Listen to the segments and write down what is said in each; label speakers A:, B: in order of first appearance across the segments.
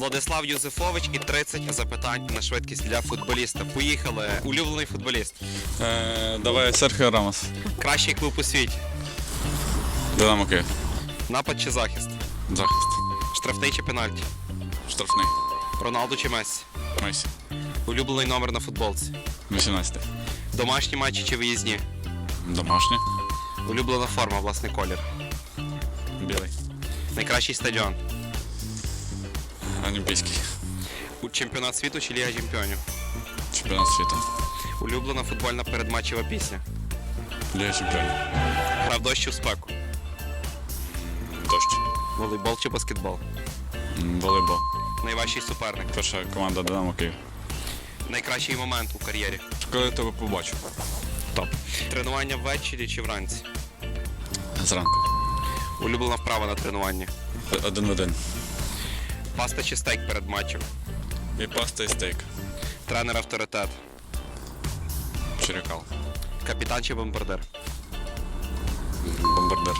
A: Владислав Юзефович і 30 запитань на швидкість для футболіста. Поїхали. Улюблений футболіст.
B: Е, давай Серхіо Рамос.
A: Кращий клуб у світі.
B: Динамо Київ.
A: Напад чи захист?
B: Захист.
A: Штрафний чи пенальті?
B: Штрафний.
A: Роналду чи Мессі?
B: Месі.
A: Улюблений номер на футболці.
B: 18.
A: Домашні матчі чи виїзні?
B: Домашнє.
A: Улюблена форма, власний колір.
B: Білий.
A: Найкращий стадіон.
B: Олімпійський.
A: У чемпіонат світу чи Ліга Чемпіонів.
B: Чемпіонат світу.
A: Улюблена футбольна передматчева пісня.
B: Ліга чемпіонів.
A: Гра в дощ чи в спеку.
B: Дощ.
A: Волейбол чи баскетбол.
B: Волейбол.
A: Найважчий суперник.
B: Перша команда Динамо Київ.
A: Найкращий момент у кар'єрі.
B: Коли я тебе побачу?
A: Топ. Тренування ввечері чи вранці.
B: Зранку.
A: Улюблена вправа на тренуванні.
B: Один в один.
A: Паста чи стейк перед матчем.
B: І паста, і стейк.
A: Тренер авторитет.
B: Черекал.
A: Капітан чи бомбардир.
B: Бомбардир.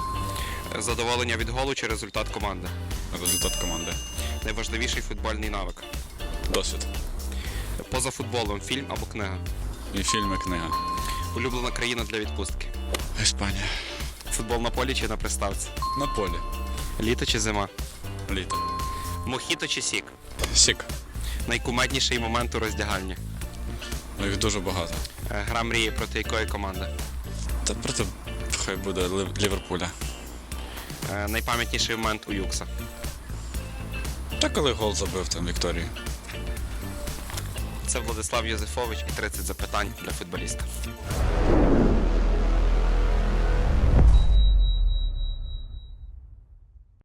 A: Задоволення від голу чи результат команди.
B: Результат команди.
A: Найважливіший футбольний навик.
B: Досвід.
A: Поза футболом фільм або книга.
B: І фільм, і книга.
A: Улюблена країна для відпустки.
B: Іспанія.
A: Футбол на полі чи на приставці.
B: На полі.
A: Літо чи зима.
B: Літо.
A: Мохіто чи сік.
B: Сік.
A: Найкумедніший момент у роздягальні.
B: Ну, Їх дуже багато.
A: Е, Гра мрії проти якої команди.
B: Та проти хай буде Лів- Ліверпуля.
A: Е, Найпам'ятніший момент у Юкса.
B: Та коли гол забив там Вікторії.
A: Це Владислав Йозефович і 30 запитань для футболіста.